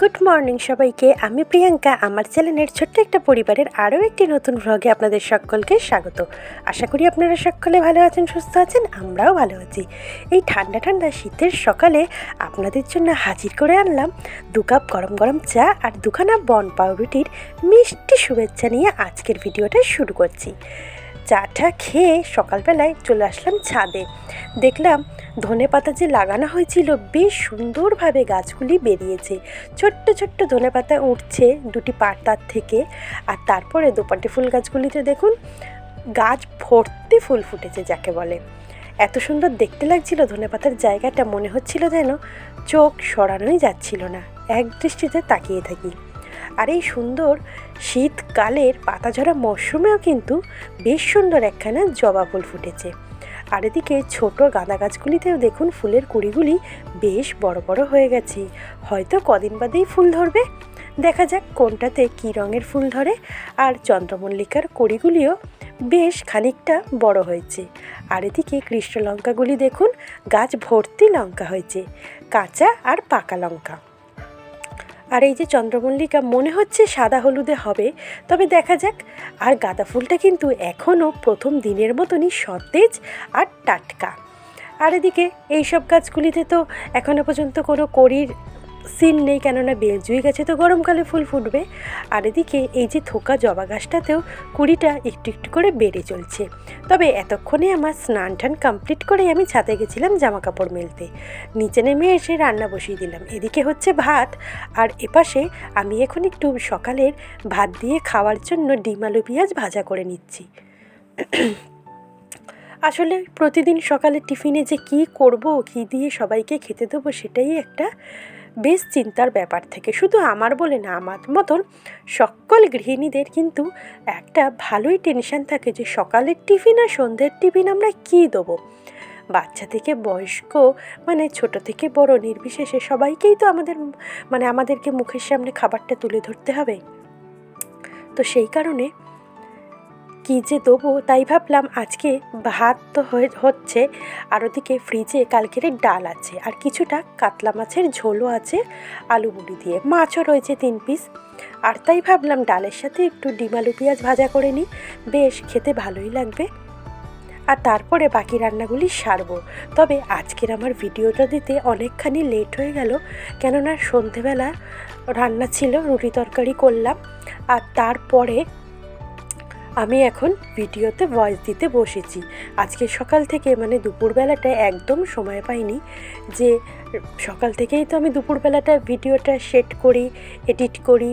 Good morning সবাইকে, আমি প্রিয়াঙ্কা, আমার চ্যানেলের ছোট্ট একটা পরিবারের আরও একটি নতুন ভ্লগে আপনাদের সকলকে স্বাগত। আশা করি আপনারা সকলে ভালো আছেন, সুস্থ আছেন, আমরাও ভালো আছি। এই ঠান্ডা ঠান্ডা শীতের সকালে আপনাদের জন্য হাজির করে আনলাম দু কাপ গরম গরম চা আর দুখানা বন পাউরুটির মিষ্টি শুভেচ্ছা নিয়ে আজকের ভিডিওটা শুরু করছি। চাটা খেয়ে সকালবেলায় চলে আসলাম ছাদে। দেখলাম ধনে পাতা যে লাগানো হয়েছিল, বেশ সুন্দরভাবে গাছগুলি বেরিয়েছে। ছোট্ট ছোট্ট ধনে পাতা উঠছে দুটি পাতার থেকে। আর তারপরে দোপাটি ফুল গাছগুলিতে দেখুন, গাছ ভর্তি ফুল ফুটেছে যাকে বলে। এত সুন্দর দেখতে লাগছিল, ধনে পাতার জায়গাটা মনে হচ্ছিল যেন চোখ সরানোই যাচ্ছিল না। এক দৃষ্টিতে তাকিয়ে থাকি। আর এই সুন্দর শীতকালের পাতাঝরা মরশুমেও কিন্তু বেশ সুন্দর একখানা জবা ফুল ফুটেছে। আর এদিকে ছোট গাঁদা গাছগুলিতেও দেখুন ফুলের কুড়িগুলি বেশ বড় বড় হয়ে গেছে। হয়তো কদিন বাদেই ফুল ধরবে। দেখা যাক কোনটাতে কী রঙের ফুল ধরে। আর চন্দ্রমল্লিকার কড়িগুলিও বেশ খানিকটা বড় হয়েছে। আর এদিকে কৃষ্ণ লঙ্কাগুলি দেখুন, গাছ ভর্তি লঙ্কা হয়েছে, কাঁচা আর পাকা লঙ্কা। আর এই যে চন্দ্রমল্লিকা মনে হচ্ছে সাদা হলুদে হবে, তবে দেখা যাক। আর গাঁদা ফুলটা কিন্তু এখনও প্রথম দিনের মতনই সতেজ আর টাটকা। আর এদিকে এইসব গাছগুলিতে তো এখনও পর্যন্ত কোনো কড়ির সিন নেই কেননা বেলজুই গাছে তো গরমকালে ফুল ফুটবে। আর এদিকে এই যে থোকা জবা গাছটাতেও কুড়িটা একটু একটু করে বেড়ে চলছে। তবে এতক্ষণে আমার স্নান টান কমপ্লিট করেই আমি ছাদে গেছিলাম জামা কাপড় মেলতে। নিচে নেমে এসে রান্না বসিয়ে দিলাম। এদিকে হচ্ছে ভাত। আর এপাশে আমি এখন একটু সকালের ভাত দিয়ে খাওয়ার জন্য ডিম, আলু, পেঁয়াজ ভাজা করে নিচ্ছি। আসলে প্রতিদিন সকালে টিফিনে যে কি করব, কি দিয়ে সবাইকে খেতে দেবো সেটাই একটা বেশ চিন্তার ব্যাপার থেকে। শুধু আমার বলে না, আমার মতন সকল গৃহিণীদের কিন্তু একটা ভালোই টেনশন থাকে যে সকালের টিফিন আর সন্ধ্যের টিফিন আমরা কী দেবো? বাচ্চা থেকে বয়স্ক মানে ছোট থেকে বড়, নির্বিশেষে সবাইকেই তো আমাদের মানে আমাদেরকে মুখের সামনে খাবারটা তুলে ধরতে হবে। তো সেই কারণে কী যে দেবো তাই ভাবলাম আজকে ভাত তো হচ্ছে, আর ওদিকে ফ্রিজে কালকের ডাল আছে, আর কিছুটা কাতলা মাছের ঝোলও আছে, আলু বুড়ি দিয়ে, মাছও রয়েছে তিন পিস আর তাই ভাবলাম ডালের সাথে একটু ডিম আলু পেঁয়াজ ভাজা করে নিই, বেশ খেতে ভালোই লাগবে। আর তারপরে বাকি রান্নাগুলি সারবো। তবে আজকের আমার ভিডিওটা দিতে অনেকখানি লেট হয়ে গেল, কেননা সন্ধেবেলা রান্না ছিল, রুটি তরকারি করলাম। আর তারপরে আমি এখন ভিডিওতে ভয়েস দিতে বসেছি। আজকে সকাল থেকে মানে দুপুরবেলাটা একদম সময় পাইনি যে সকাল থেকেই তো আমি দুপুরবেলাটা ভিডিওটা সেট করি এডিট করি,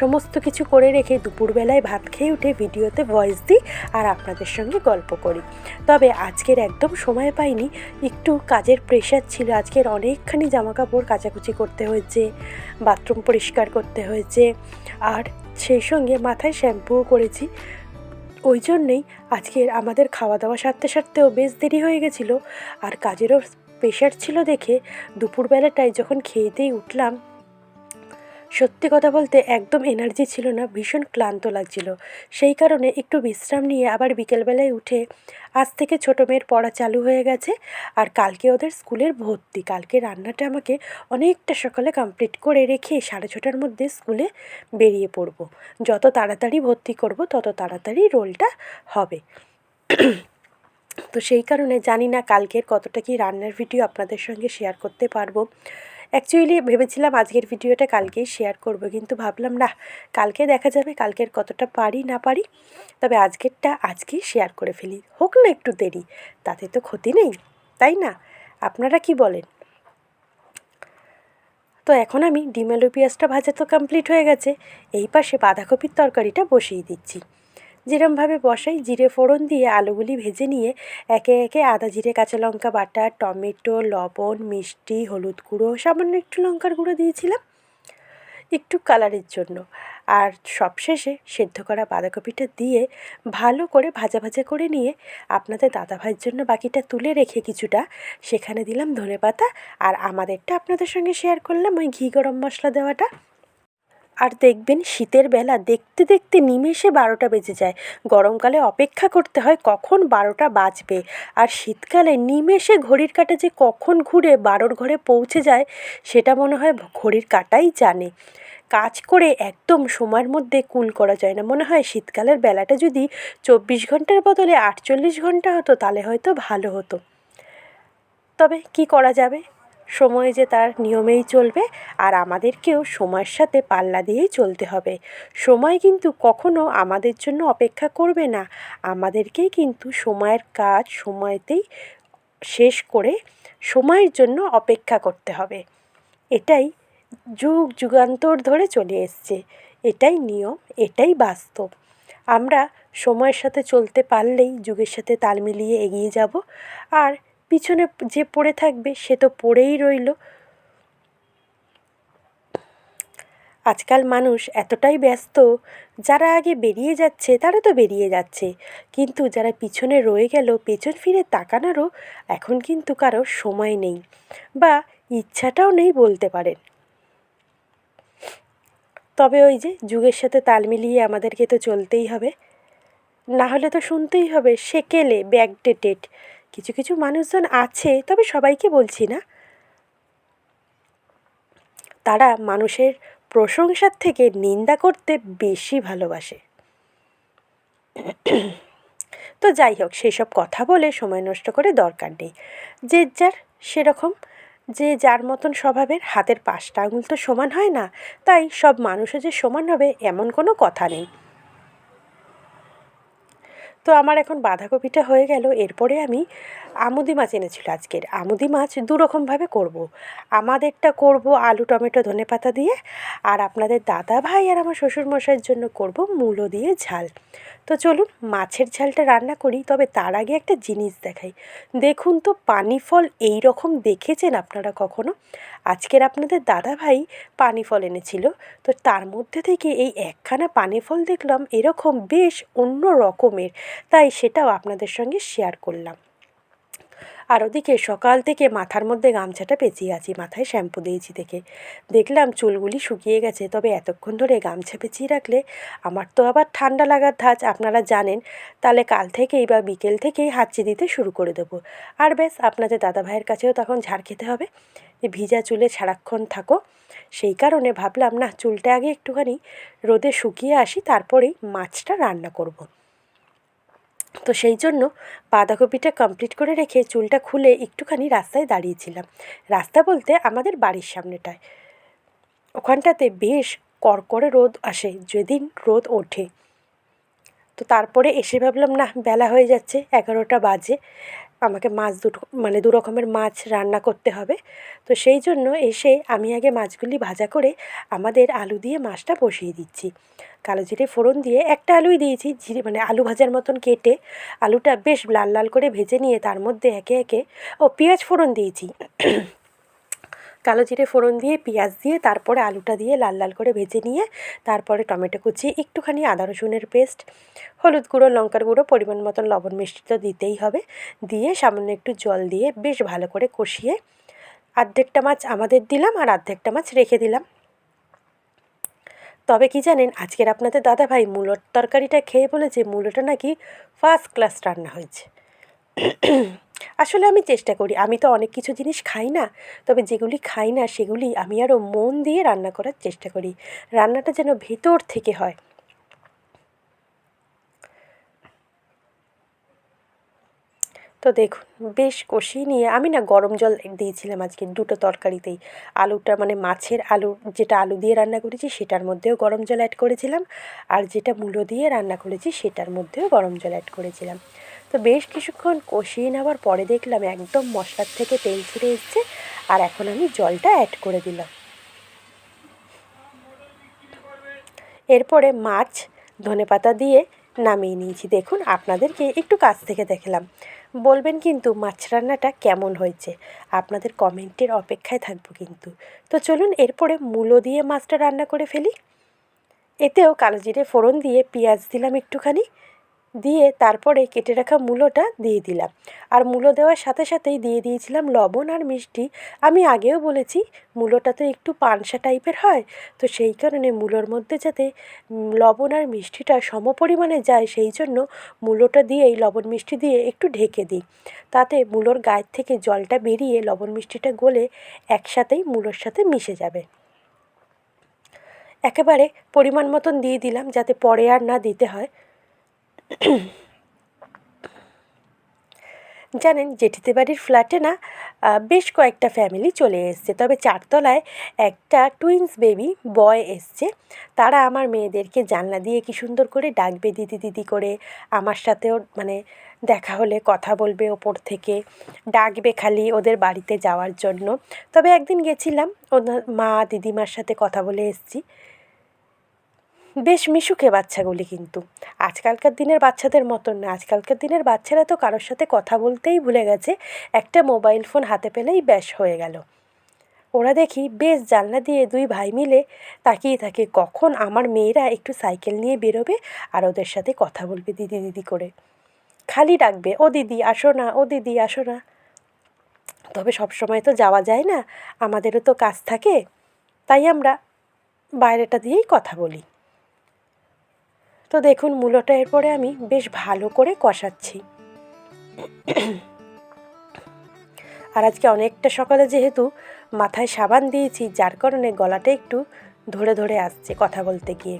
সমস্ত কিছু করে রেখে দুপুরবেলায় ভাত খেয়ে উঠে ভিডিওতে ভয়েস দিই আর আপনাদের সঙ্গে গল্প করি। তবে আজকের একদম সময় পাইনি, একটু কাজের প্রেশার ছিল, আজকের অনেকখানি জামা কাপড় কাচাকুচি করতে হয়েছে বাথরুম পরিষ্কার করতে হয়েছে, আর সেই সঙ্গে মাথায় শ্যাম্পুও করেছি। ওই জন্যেই আজকের আমাদের খাওয়া দাওয়া সারতে সারতেও বেশ দেরি হয়ে গেছিল। আর কাজেরও প্রেশার ছিল দেখে দুপুরবেলাটায় যখন খেয়েতেই উঠলাম সত্যি কথা বলতে একদম এনার্জি ছিল না, ভীষণ ক্লান্ত লাগছিল। সেই কারণে একটু বিশ্রাম নিয়ে আবার বিকেলবেলায় উঠে আজ থেকে ছোটো মেয়ের পড়া চালু হয়ে গেছে আর কালকে ওদের স্কুলের ভর্তি। কালকে রান্নাটা আমাকে অনেকটা সকালে কমপ্লিট করে রেখে সাড়ে ছটার মধ্যে স্কুলে বেরিয়ে পড়ব। যত তাড়াতাড়ি ভর্তি করব, তত তাড়াতাড়ি রোলটা হবে। তো সেই কারণে জানি না কালকের কতটা কি রান্নার ভিডিও আপনাদের সঙ্গে শেয়ার করতে পারব। অ্যাকচুয়ালি ভেবেছিলাম আজকের ভিডিওটা কালকেই শেয়ার করব, কিন্তু ভাবলাম না কালকে দেখা যাবে, কালকের কতটা পারি, না পারি? তবে আজকেরটা আজকেই শেয়ার করে ফেলি। হোক না একটু দেরি, তাতে তো ক্ষতি নেই, তাই না? আপনারা কি বলেন? তো এখন আমি ডিম আলু পেঁয়াজটা ভাজা তো কমপ্লিট হয়ে গেছে, এই পাশে বাঁধাকপির তরকারিটা বসিয়ে দিচ্ছি। যেরমভাবে বসাই, জিরে ফোড়ন দিয়ে আলুগুলি ভেজে নিয়ে একে একে আদা, জিরে, কাঁচা লঙ্কা বাটা, টমেটো, লবণ, মিষ্টি, হলুদ গুঁড়ো, সামান্য একটু লঙ্কার গুঁড়ো দিয়েছিলাম একটু কালারের জন্য। আর সবশেষে সেদ্ধ করা বাঁধাকপিটা দিয়ে ভালো করে ভাজা ভাজা করে নিয়ে আপনাদের দাদাভাইয়ের জন্য বাকিটা তুলে রেখে কিছুটা সেখানে দিলাম ধনে পাতা আর আমাদেরটা আপনাদের সঙ্গে শেয়ার করলাম ওই ঘি গরম মশলা দেওয়াটা। আর দেখবেন শীতের বেলা দেখতে দেখতে নিমেষে বারোটা বেজে যায়। গরমকালে অপেক্ষা করতে হয় কখন বারোটা বাজবে। আর শীতকালে নিমেষে ঘড়ির কাঁটা যে কখন ঘুরে বারোর ঘরে পৌঁছে যায়, সেটা মনে হয় ঘড়ির কাঁটাই জানে। কাজ করে একদম সময়ের মধ্যে কুল করা যায় না। মনে হয় শীতকালের বেলাটা যদি চব্বিশ ঘণ্টার বদলে আটচল্লিশ ঘণ্টা হতো, তাহলে হয়তো ভালো হতো। তবে কি করা যাবে? সময় যে তার নিয়মেই চলবে আর আমাদেরকেও সময়ের সাথে পাল্লা দিয়েই চলতে হবে। সময় কিন্তু কখনো আমাদের জন্য অপেক্ষা করবে না। আমাদেরকেই কিন্তু সময়ের কাজ সময়তেই শেষ করে সময়ের জন্য অপেক্ষা করতে হবে। এটাই যুগ যুগান্তর ধরে চলে এসছে। এটাই নিয়ম, এটাই বাস্তব। আমরা সময়ের সাথে চলতে পারলেই যুগের সাথে তাল মিলিয়ে এগিয়ে যাব। আর পিছনে যে পড়ে থাকবে সে তো পড়েই রইল। আজকাল মানুষ এতটাই ব্যস্ত, যারা আগে বেরিয়ে যাচ্ছে তারা তো বেরিয়ে যাচ্ছে। কিন্তু যারা পিছনে রয়ে গেল, পেছন ফিরে তাকানোরও এখন কিন্তু কারও সময় নেই বা ইচ্ছাটাও নেই বলতে পারেন। তবে ওই যে যুগের সাথে তাল মিলিয়ে আমাদেরকে তো চলতেই হবে। না হলে তো শুনতেই হবে সেকেলে ব্যাকডেটেড কিছু কিছু মানুষজন আছে, তবে সবাইকে বলছি না। তারা মানুষের প্রশংসার থেকে নিন্দা করতে বেশি ভালোবাসে। তো যাই হোক সেই সব কথা বলে সময় নষ্ট করে দরকার নেই। যে যার সেরকম, যে যার মতন স্বভাবের, হাতের পাঁচটা আঙুল তো সমান হয় না, তাই সব মানুষও যে সমান হবে এমন কোনো কথা নেই। তো আমার এখন বাঁধাকপিটা হয়ে গেল। এরপরে আমি আমুদি মাছ এনেছিল আজকের। আমুদি মাছ দুরকমভাবে করব। আমাদেরটা করব আলু, টমেটো, ধনে পাতা দিয়ে, আর আপনাদের দাদা ভাই আর আমার শ্বশুরমশাইয়ের জন্য করব মূলো দিয়ে ঝাল। তো চলুন মাছের ঝালটা রান্না করি, তবে তার আগে একটা জিনিস দেখাই। দেখুন তো, পানি ফল এই রকম দেখেছেন আপনারা কখনো? আজকের আপনাদের দাদা ভাই পানি ফল এনেছিল, তো তার মধ্যে থেকে এই একখানা পানি ফল দেখলাম, এরকম বেশ অন্য রকমের। তাই সেটাও আপনাদের সঙ্গে শেয়ার করলাম। আর ওদিকে সকাল থেকে মাথার মধ্যে গামছাটা পেঁচিয়ে আছি, মাথায় শ্যাম্পু দিয়েছি দেখে। দেখলাম চুলগুলি শুকিয়ে গেছে, তবে এতক্ষণ ধরে গামছা পেঁচিয়ে রাখলে আমার তো আবার ঠান্ডা লাগার ধাঁচ, আপনারা জানেন। তাহলে কাল থেকেই বা বিকেল থেকেই হাঁচি দিতে শুরু করে দেবো। আর ব্যাস, আপনাদের দাদা ভাইয়ের কাছেও তখন ঝাড় খেতে হবে। যে ভিজা চুলে সারাক্ষণ থাকো। সেই কারণে ভাবলাম, না, চুলটা আগে একটুখানি রোদে শুকিয়ে আসি, তারপরেই মাছটা রান্না করব। তো সেই জন্য বাঁধাকপিটা কমপ্লিট করে রেখে চুলটা খুলে একটুখানি রাস্তায় দাঁড়িয়েছিলাম। রাস্তা বলতে আমাদের বাড়ির সামনেটায়। ওখানটাতে বেশ কড়কড়ে রোদ আসে, যেদিন রোদ ওঠে। তো তারপরে এসে ভাবলাম না বেলা হয়ে যাচ্ছে, এগারোটা বাজে। আমাকে মাছ দুটো মানে দু রকমের মাছ রান্না করতে হবে। তো সেই জন্য এসে আমি আগে মাছগুলি ভাজা করে আমাদের আলু দিয়ে মাছটা বসিয়ে দিচ্ছি। কালো জিরে ফোড়ন দিয়ে একটা আলুই দিয়েছি, জিরে মানে আলু ভাজার মতন কেটে আলুটা বেশ লাল লাল করে ভেজে নিয়ে তার মধ্যে একে একে ও পেঁয়াজ ফোড়ন দিয়েছি। কালো জিরে ফোড়ন দিয়ে, পেঁয়াজ দিয়ে, তারপরে আলুটা দিয়ে লাল লাল করে ভেজে নিয়ে, তারপরে টমেটো কুচি, একটুখানি আদা রসুনের পেস্ট, হলুদ গুঁড়ো, লঙ্কার গুঁড়ো, পরিমাণ মতন লবণ মিষ্টি তো দিতেই হবে। দিয়ে সামান্য একটু জল দিয়ে বেশ ভালো করে কষিয়ে আর্ধেকটা মাছ আমাদের দিলাম আর আর্ধেকটা মাছ রেখে দিলাম। তবে কি জানেন, আজকের আপনাদের দাদা ভাই মূলোর তরকারিটা খেয়ে বলেছে, মূলোটা নাকি ফার্স্ট ক্লাস রান্না হয়েছে। আসলে আমি চেষ্টা করি। আমি তো অনেক কিছু জিনিস খাই না। তবে যেগুলি খাই না, সেগুলি আমি আরও মন দিয়ে রান্না করার চেষ্টা করি। রান্নাটা যেন ভেতর থেকে হয়। তো দেখুন, বেশ কষিয়ে নিয়ে আমি না গরম জল দিয়েছিলাম আজকে দুটো তরকারিতেই। আলুটা মানে মাছের আলু, যেটা আলু দিয়ে রান্না করেছি সেটার মধ্যেও গরম জল অ্যাড করেছিলাম। আর যেটা মূলো দিয়ে রান্না করেছি সেটার মধ্যেও গরম জল অ্যাড করেছিলাম। তো বেশ কিছুক্ষণ কষিয়ে নেওয়ার পরে দেখলাম একদম মশলার থেকে তেল ছিঁড়ে এসছে, আর এখন আমি জলটা অ্যাড করে দিলাম। এরপরে মাছ, ধনে পাতা দিয়ে নামিয়ে নিয়েছি। দেখুন, আপনাদেরকে একটু কাছ থেকে দেখলাম। বলবেন কিন্তু মাছ রান্নাটা কেমন হয়েছে? আপনাদের কমেন্টের অপেক্ষায় থাকব কিন্তু। তো চলুন, এরপরে মূলো দিয়ে মাছটা রান্না করে ফেলি। এতেও কালো জিরে ফোড়ন দিয়ে পেঁয়াজ দিলাম একটুখানি। দিয়ে তারপরে কেটে রাখা মূলোটা দিয়ে দিলাম। আর মূলো দেওয়ার সাথে সাথেই দিয়ে দিয়েছিলাম লবণ আর মিষ্টি। আমি আগেও বলেছি, মূলোটা তো একটু পানসা টাইপের হয়, তো সেই কারণে মূলোর মধ্যে যাতে লবণ আর মিষ্টিটা সম পরিমাণে যায়, সেই জন্য মূলোটা দিয়েই লবণ মিষ্টি দিয়ে একটু ঢেকে দিই। তাতে মূলোর গায়ের থেকে জলটা বেরিয়ে লবণ মিষ্টিটা গলে একসাথেই মূলোর সাথে মিশে যাবে। একেবারে পরিমাণ মতন দিয়ে দিলাম যাতে পরে আর না দিতে হয়। জানেন জেঠিতে বাড়ির ফ্ল্যাটে না বেশ কয়েকটা ফ্যামিলি চলে এসছে। তবে চারতলায় একটা টুইন্স বেবি বয় এসছে। তারা আমার মেয়েদেরকে জানলা দিয়ে কি সুন্দর করে ডাকবে দিদি দিদি করে। আমার সাথেও মানে দেখা হলে কথা বলবে ওপর থেকে। ডাকবে খালি ওদের বাড়িতে যাওয়ার জন্য। তবে একদিন গেছিলাম ওনার মা দিদিমার সাথে কথা বলে এসছি। বেশ মিশুকে বাচ্চাগুলি কিন্তু। আজকালকার দিনের বাচ্চাদের মতন না। আজকালকার দিনের বাচ্চারা তো কারোর সাথে কথা বলতেই ভুলে গেছে। একটা মোবাইল ফোন হাতে পেলেই ব্যাস হয়ে গেল। ওরা দেখি বেশ জানলা দিয়ে দুই ভাই মিলে তাকিয়ে থাকে, কখন আমার মেয়েরা একটু সাইকেল নিয়ে বেরোবে আর ওদের সাথে কথা বলবে দিদি দিদি করে? খালি ডাকবে, ও দিদি, আসো না, ও দিদি, আসো না। তবে সব সময় তো যাওয়া যায় না। আমাদেরও তো কাজ থাকে। তাই আমরা বাইরেটা দিয়েই কথা বলি। তো দেখুন, মূলোটা এরপরে আমি বেশ ভালো করে কষাচ্ছি। আর আজকে অনেকটা সকালে যেহেতু মাথায় সাবান দিয়েছি, যার কারণে গলাটা একটু ধরে ধরে আসছে কথা বলতে গিয়ে।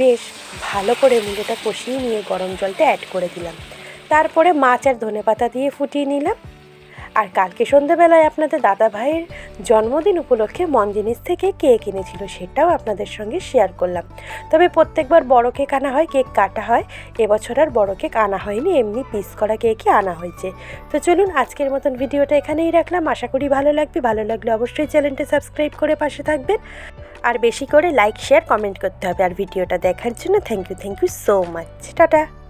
বেশ ভালো করে মূলোটা কষিয়ে নিয়ে গরম জলটা অ্যাড করে দিলাম। তারপরে মাছ আর ধনে পাতা দিয়ে ফুটিয়ে নিলাম। আর কালকে সন্ধ্যেবেলায় আপনাদের দাদা ভাইয়ের জন্মদিন উপলক্ষে মন জিনিস থেকে কেক এনেছিল, সেটাও আপনাদের সঙ্গে শেয়ার করলাম। তবে প্রত্যেকবার বড় কেক আনা হয়, কেক কাটা হয়। এবছর আর বড় কেক আনা হয়নি, এমনি পিস করা কেকই আনা হয়েছে। তো চলুন, আজকের মতন ভিডিওটা এখানেই রাখলাম। আশা করি ভালো লাগবে। ভালো লাগলে অবশ্যই চ্যানেলটা সাবস্ক্রাইব করে পাশে থাকবেন। আর বেশি করে লাইক শেয়ার কমেন্ট করতে হবে। আর ভিডিওটা দেখার জন্য thank you thank you so much tata.